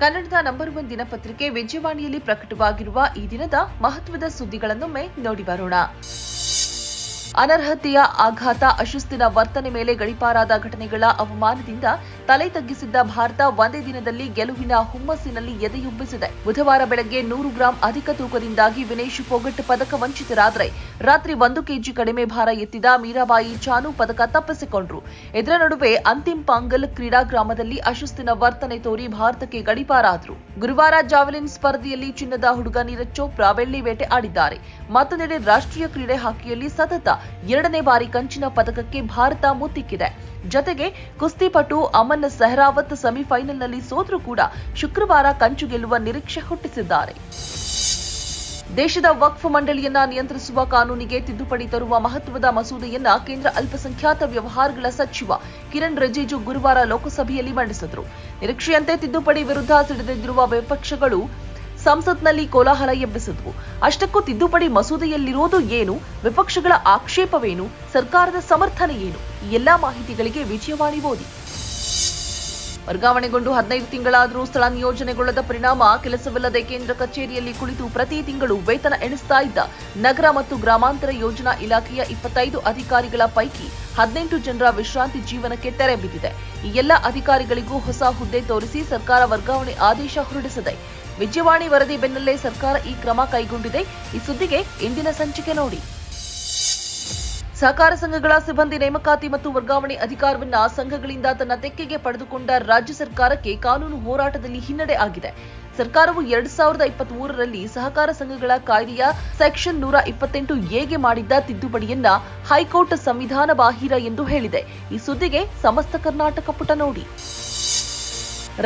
ಕನ್ನಡದ number one ದಿನಪತ್ರಿಕೆ ವಿಜಯವಾಣಿಯಲ್ಲಿ ಪ್ರಕಟವಾಗಿರುವ ಈ ದಿನದ ಮಹತ್ವದ ಸುದ್ದಿಗಳನ್ನೊಮ್ಮೆ ನೋಡಿ ಬರೋಣ. ಅನರ್ಹತೆಯ ಆಘಾತ ಅಶಿಸ್ತಿನ ವರ್ತನೆ ಮೇಲೆ ಗಡಿಪಾರಾದ ಘಟನೆಗಳ ಅವಮಾನದಿಂದ ತಲೆ ತಗ್ಗಿಸಿದ್ದ ಭಾರತ ಒಂದೇ ದಿನದಲ್ಲಿ ಗೆಲುವಿನ ಹುಮ್ಮಸ್ಸಿನಲ್ಲಿ ಎದೆಯುಬ್ಬಿಸಿದೆ. ಬುಧವಾರ ಬೆಳಗ್ಗೆ ನೂರು ಗ್ರಾಂ ಅಧಿಕ ತೂಕದಿಂದಾಗಿ ವಿನೇಶ್ ಫೋಗಟ್ ಪದಕ ವಂಚಿತರಾದರೆ, ರಾತ್ರಿ ಒಂದು ಕೆಜಿ ಕಡಿಮೆ ಭಾರ ಎತ್ತಿದ ಮೀರಾಬಾಯಿ ಚಾನು ಪದಕ ತಪ್ಪಿಸಿಕೊಂಡ್ರು. ಇದರ ನಡುವೆ ಅಂತಿಮ್ ಪಾಂಗಲ್ ಕ್ರೀಡಾ ಗ್ರಾಮದಲ್ಲಿ ಅಶಿಸ್ತಿನ ವರ್ತನೆ ತೋರಿ ಭಾರತಕ್ಕೆ ಗಡಿಪಾರಾದ್ರು. ಗುರುವಾರ ಜಾವೆಲಿನ್ ಸ್ಪರ್ಧೆಯಲ್ಲಿ ಚಿನ್ನದ ಹುಡುಗ ನೀರಜ್ ಚೋಪ್ರಾ ಬೆಳ್ಳಿ ಬೇಟೆ ಆಡಿದ್ದಾರೆ. ಮತ್ತೊಂದೆಡೆ ರಾಷ್ಟ್ರೀಯ ಕ್ರೀಡೆ ಹಾಕಿಯಲ್ಲಿ ಸತತ ಎರಡನೇ ಬಾರಿ ಕಂಚಿನ ಪದಕಕ್ಕೆ ಭಾರತ ಮುತ್ತಿಕ್ಕಿದೆ. ಜತೆಗೆ ಕುಸ್ತಿಪಟು ಅಮನ್ ಸೆಹ್ರಾವತ್ ಸೆಮಿಫೈನಲ್ನಲ್ಲಿ ಸೋತರೂ ಕೂಡ ಶುಕ್ರವಾರ ಕಂಚು ಗೆಲ್ಲುವ ನಿರೀಕ್ಷೆ ಹುಟ್ಟಿಸಿದ್ದಾರೆ. ದೇಶದ ವಕ್ಫ್ ಮಂಡಳಿಯನ್ನ ನಿಯಂತ್ರಿಸುವ ಕಾನೂನಿಗೆ ತಿದ್ದುಪಡಿ ತರುವ ಮಹತ್ವದ ಮಸೂದೆಯನ್ನ ಕೇಂದ್ರ ಅಲ್ಪಸಂಖ್ಯಾತ ವ್ಯವಹಾರಗಳ ಸಚಿವ ಕಿರಣ್ ರಿಜಿಜು ಗುರುವಾರ ಲೋಕಸಭೆಯಲ್ಲಿ ಮಂಡಿಸಿದರು. ನಿರೀಕ್ಷೆಯಂತೆ ತಿದ್ದುಪಡಿ ವಿರುದ್ಧ ಸಿಡಿದೆದ್ದಿರುವ ವಿಪಕ್ಷಗಳು ಸಂಸತ್ನಲ್ಲಿ ಕೋಲಾಹಲ ಎಬ್ಬಿಸಿದ್ವು. ಅಷ್ಟಕ್ಕೂ ತಿದ್ದುಪಡಿ ಮಸೂದೆಯಲ್ಲಿರೋದು ಏನು? ವಿಪಕ್ಷಗಳ ಆಕ್ಷೇಪವೇನು? ಸರ್ಕಾರದ ಸಮರ್ಥನೆ ಏನು? ಈ ಎಲ್ಲಾ ಮಾಹಿತಿಗಳಿಗೆ ವಿಜಯವಾಣಿ ಓದಿ. ವರ್ಗಾವಣೆಗೊಂಡು ಹದಿನೈದು ತಿಂಗಳಾದರೂ ಸ್ಥಳ ನಿಯೋಜನೆಗೊಳ್ಳದ ಪರಿಣಾಮ ಕೆಲಸವಿಲ್ಲದೆ ಕೇಂದ್ರ ಕಚೇರಿಯಲ್ಲಿ ಕುಳಿತು ಪ್ರತಿ ತಿಂಗಳು ವೇತನ ಎಣಿಸ್ತಾ ಇದ್ದ ನಗರ ಮತ್ತು ಗ್ರಾಮಾಂತರ ಯೋಜನಾ ಇಲಾಖೆಯ ಇಪ್ಪತ್ತೈದು ಅಧಿಕಾರಿಗಳ ಪೈಕಿ ಹದಿನೆಂಟು ಜನರ ವಿಶ್ರಾಂತಿ ಜೀವನಕ್ಕೆ ತೆರೆ ಬಿದ್ದಿದೆ. ಈ ಎಲ್ಲ ಅಧಿಕಾರಿಗಳಿಗೂ ಹೊಸ ಹುದ್ದೆ ತೋರಿಸಿ ಸರ್ಕಾರ ವರ್ಗಾವಣೆ ಆದೇಶ ಹೊರಡಿಸಿದೆ. ವಿಜಯವಾಣಿ ವರದಿ ಬೆನ್ನಲ್ಲೇ ಸರ್ಕಾರ ಈ ಕ್ರಮ ಕೈಗೊಂಡಿದೆ. ಈ ಸುದ್ದಿಗೆ ಇಂದಿನ ಸಂಚಿಕೆ ನೋಡಿ. ಸಹಕಾರ ಸಂಘಗಳ ಸಿಬ್ಬಂದಿ ನೇಮಕಾತಿ ಮತ್ತು ವರ್ಗಾವಣೆ ಅಧಿಕಾರವನ್ನ ಸಂಘಗಳಿಂದ ತನ್ನ ತೆಕ್ಕೆಗೆ ಪಡೆದುಕೊಂಡ ರಾಜ್ಯ ಸರ್ಕಾರಕ್ಕೆ ಕಾನೂನು ಹೋರಾಟದಲ್ಲಿ ಹಿನ್ನಡೆ ಆಗಿದೆ. ಸರ್ಕಾರವು ಎರಡ್ ಸಾವಿರದ ಇಪ್ಪತ್ತ್ ಮೂರರಲ್ಲಿ ಸಹಕಾರ ಸಂಘಗಳ ಕಾಯ್ದೆಯ ಸೆಕ್ಷನ್ ನೂರ ಇಪ್ಪತ್ತೆಂಟು ಎಗೆ ಮಾಡಿದ್ದ ತಿದ್ದುಪಡಿಯನ್ನ ಹೈಕೋರ್ಟ್ ಸಂವಿಧಾನ ಬಾಹಿರ ಎಂದು ಹೇಳಿದೆ. ಈ ಸುದ್ದಿಗೆ ಸಮಸ್ತ ಕರ್ನಾಟಕ ಪುಟ ನೋಡಿ.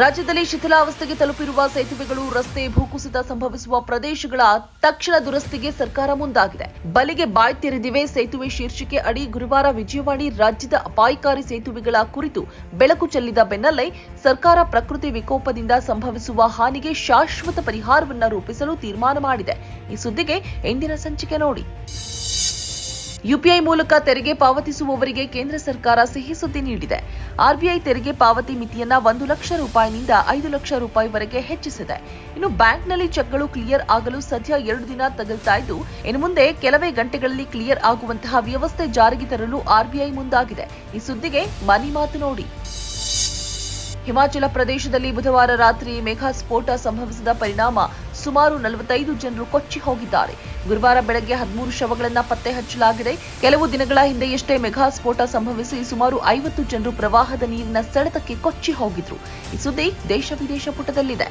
ರಾಜ್ಯದಲ್ಲಿ ಶಿಥಿಲಾವಸ್ಥೆಗೆ ತಲುಪಿರುವ ಸೇತುವೆಗಳು, ರಸ್ತೆ ಭೂಕುಸಿತ ಸಂಭವಿಸುವ ಪ್ರದೇಶಗಳ ತಕ್ಷಣ ದುರಸ್ತಿಗೆ ಸರ್ಕಾರ ಮುಂದಾಗಿದೆ. ಬಲಿಗೆ ಬಾಯ್ ತೆರೆದಿವೆ ಸೇತುವೆ ಶೀರ್ಷಿಕೆ ಅಡಿ ಗುರುವಾರ ವಿಜಯವಾಡಿ ರಾಜ್ಯದ ಅಪಾಯಕಾರಿ ಸೇತುವೆಗಳ ಕುರಿತು ಬೆಳಕು ಚೆಲ್ಲಿದ ಬೆನ್ನಲ್ಲೇ ಸರ್ಕಾರ ಪ್ರಕೃತಿ ವಿಕೋಪದಿಂದ ಸಂಭವಿಸುವ ಹಾನಿಗೆ ಶಾಶ್ವತ ಪರಿಹಾರವನ್ನು ರೂಪಿಸಲು ತೀರ್ಮಾನ ಮಾಡಿದೆ. ಈ ಸುದ್ದಿಗೆ ಇಂದಿನ ಸಂಚಿಕೆ ನೋಡಿ. ಯುಪಿಐ ಮೂಲಕ ತೆರಿಗೆ ಪಾವತಿಸುವವರಿಗೆ ಕೇಂದ್ರ ಸರ್ಕಾರ ಸಿಹಿ ಸುದ್ದಿ ನೀಡಿದೆ. ಆರ್ಬಿಐ ತೆರಿಗೆ ಪಾವತಿ ಮಿತಿಯನ್ನ ಒಂದು ಲಕ್ಷ ರೂಪಾಯಿನಿಂದ ಐದು ಲಕ್ಷ ರೂಪಾಯಿವರೆಗೆ ಹೆಚ್ಚಿಸಿದೆ. ಇನ್ನು ಬ್ಯಾಂಕ್ನಲ್ಲಿ ಚೆಕ್ಗಳು ಕ್ಲಿಯರ್ ಆಗಲು ಸದ್ಯ ಎರಡು ದಿನ ತಗಲ್ತಾ ಇದ್ದು, ಇನ್ನು ಮುಂದೆ ಕೆಲವೇ ಗಂಟೆಗಳಲ್ಲಿ ಕ್ಲಿಯರ್ ಆಗುವಂತಹ ವ್ಯವಸ್ಥೆ ಜಾರಿಗೆ ತರಲು ಆರ್ಬಿಐ ಮುಂದಾಗಿದೆ. ಈ ಸುದ್ದಿಗೆ ಮನಿ ಮಾತು ನೋಡಿ. ಹಿಮಾಚಲ ಪ್ರದೇಶದಲ್ಲಿ ಬುಧವಾರ ರಾತ್ರಿ ಮೇಘ ಸ್ಫೋಟ ಸಂಭವಿಸಿದ ಪರಿಣಾಮ ಸುಮಾರು ನಲವತ್ತೈದು ಜನರು ಕೊಚ್ಚಿ ಹೋಗಿದ್ದಾರೆ. ಗುರುವಾರ ಬೆಳಗ್ಗೆ ಹದಿಮೂರು ಶವಗಳನ್ನ ಪತ್ತೆ ಹಚ್ಚಲಾಗಿದೆ. ಕೆಲವು ದಿನಗಳ ಹಿಂದೆಯಷ್ಟೇ ಮೆಘಾ ಸ್ಫೋಟ ಸಂಭವಿಸಿ ಸುಮಾರು ಐವತ್ತು ಜನರು ಪ್ರವಾಹದ ನೀರಿನ ಸೆಳೆತಕ್ಕೆ ಕೊಚ್ಚಿ ಹೋಗಿದ್ರು. ಈ ಸುದ್ದಿ ದೇಶ ವಿದೇಶ ಪುಟದಲ್ಲಿದೆ.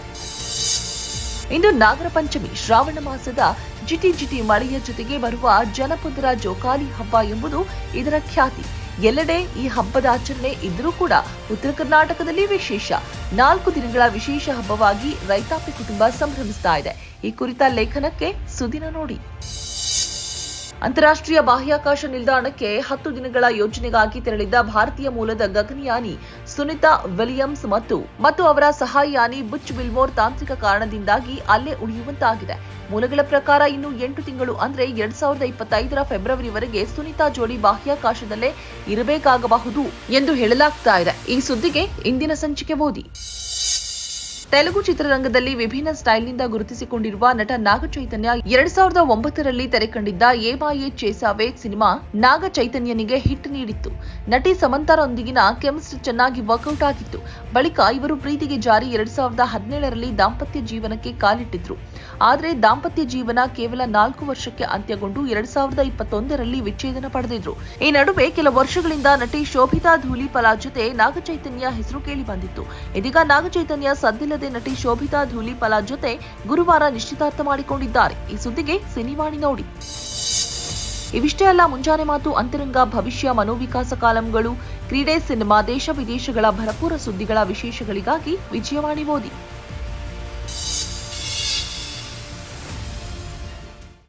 ಇಂದು ನಾಗರ ಪಂಚಮಿ, ಶ್ರಾವಣ ಮಾಸದ ಜಿಟಿ ಜಿಟಿ ಮಳೆಯ ಜೊತೆಗೆ ಬರುವ ಜನಪದರ ಜೋಕಾಲಿ ಹಬ್ಬ ಎಂಬುದು ಇದರ ಖ್ಯಾತಿ. ಎಲ್ಲೆಡೆ ಈ ಹಬ್ಬದ ಆಚರಣೆ ಇದ್ರೂ ಕೂಡ ಉತ್ತರ ಕರ್ನಾಟಕದಲ್ಲಿ ವಿಶೇಷ. ನಾಲ್ಕು ದಿನಗಳ ವಿಶೇಷ ಹಬ್ಬವಾಗಿ ರೈತಾಪಿ ಕುಟುಂಬ ಸಂಭ್ರಮಿಸ್ತಾ ಇದೆ. ಈ ಕುರಿತ ಲೇಖನಕ್ಕೆ ಸುದಿನ ನೋಡಿ. ಅಂತಾರಾಷ್ಟ್ರೀಯ ಬಾಹ್ಯಾಕಾಶ ನಿಲ್ದಾಣಕ್ಕೆ ಹತ್ತು ದಿನಗಳ ಯೋಜನೆಗಾಗಿ ತೆರಳಿದ್ದ ಭಾರತೀಯ ಮೂಲದ ಗಗನಯಾನಿ ಸುನಿತಾ ವಿಲಿಯಮ್ಸ್ ಮತ್ತು ಮತ್ತು ಅವರ ಸಹಾಯಯಾನಿ ಬುಚ್ ವಿಲ್ಮೋರ್ ತಾಂತ್ರಿಕ ಕಾರಣದಿಂದಾಗಿ ಅಲ್ಲೇ ಉಳಿಯುವಂತಾಗಿದೆ. ಮೂಲಗಳ ಪ್ರಕಾರ ಇನ್ನು ಎಂಟು ತಿಂಗಳು ಅಂದರೆ ಎರಡ್ ಸಾವಿರದ ಇಪ್ಪತ್ತೈದರ ಫೆಬ್ರವರಿವರೆಗೆ ಸುನಿತಾ ಜೋಡಿ ಬಾಹ್ಯಾಕಾಶದಲ್ಲೇ ಇರಬೇಕಾಗಬಹುದು ಎಂದು ಹೇಳಲಾಗ್ತಾ ಇದೆ. ಈ ಸುದ್ದಿಗೆ ಇಂದಿನ ಸಂಚಿಕೆ ಓದಿ ತೆಲುಗು ಚಿತ್ರರಂಗದಲ್ಲಿ ವಿಭಿನ್ನ ಸ್ಟೈಲ್ನಿಂದ ಗುರುತಿಸಿಕೊಂಡಿರುವ ನಟ ನಾಗ ಚೈತನ್ಯ ಎರಡ್ ಸಾವಿರದ ಒಂಬತ್ತರಲ್ಲಿ ತೆರೆಕಂಡಿದ್ದ ಏಮಾಯೇ ಚೇಸಾವೆ ಸಿನಿಮಾ ನಾಗ ಚೈತನ್ಯನಿಗೆ ಹಿಟ್ ನೀಡಿತ್ತು. ನಟಿ ಸಮಂತಾರೊಂದಿಗಿನ ಕೆಮಿಸ್ಟ್ರಿ ಚೆನ್ನಾಗಿ ವರ್ಕೌಟ್ ಆಗಿತ್ತು. ಬಳಿಕ ಇವರು ಪ್ರೀತಿಗೆ ಜಾರಿ ಎರಡ್ ಸಾವಿರದ ಹದಿನೇಳರಲ್ಲಿ ದಾಂಪತ್ಯ ಜೀವನಕ್ಕೆ ಕಾಲಿಟ್ಟಿದ್ರು. ಆದರೆ ದಾಂಪತ್ಯ ಜೀವನ ಕೇವಲ ನಾಲ್ಕು ವರ್ಷಕ್ಕೆ ಅಂತ್ಯಗೊಂಡು ಎರಡ್ ಸಾವಿರದ ಇಪ್ಪತ್ತೊಂದರಲ್ಲಿ ವಿಚ್ಛೇದನ ಪಡೆದಿದ್ರು. ಈ ನಡುವೆ ಕೆಲ ವರ್ಷಗಳಿಂದ ನಟಿ ಶೋಭಿತಾ ಧೂಲಿಪಲಾ ಜೊತೆ ನಾಗಚೈತನ್ಯ ಹೆಸರು ಕೇಳಿ ಬಂದಿತ್ತು. ಇದೀಗ ನಾಗಚೈತನ್ಯ ಸದ್ದಿಲ್ಲದೆ ನಟಿ ಶೋಭಿತಾ ಧೂಲಿಪಲ ಜೊತೆ ಗುರುವಾರ ನಿಶ್ಚಿತಾರ್ಥ ಮಾಡಿಕೊಂಡಿದ್ದಾರೆ. ಈ ಸುದ್ದಿಗೆ ಸಿನಿವಾಣಿ ನೋಡಿ. ಇವಿಷ್ಟೇ ಅಲ್ಲ, ಮುಂಜಾನೆ ಮಾತು ಅಂತರಂಗ, ಭವಿಷ್ಯ, ಮನೋವಿಕಾಸ ಕಾಲಂಗಳು, ಕ್ರೀಡೆ, ಸಿನಿಮಾ, ದೇಶ ವಿದೇಶಗಳ ಭರಪೂರ ಸುದ್ದಿಗಳ ವಿಶೇಷಗಳಿಗಾಗಿ ವಿಜಯವಾಣಿ ಓದಿ.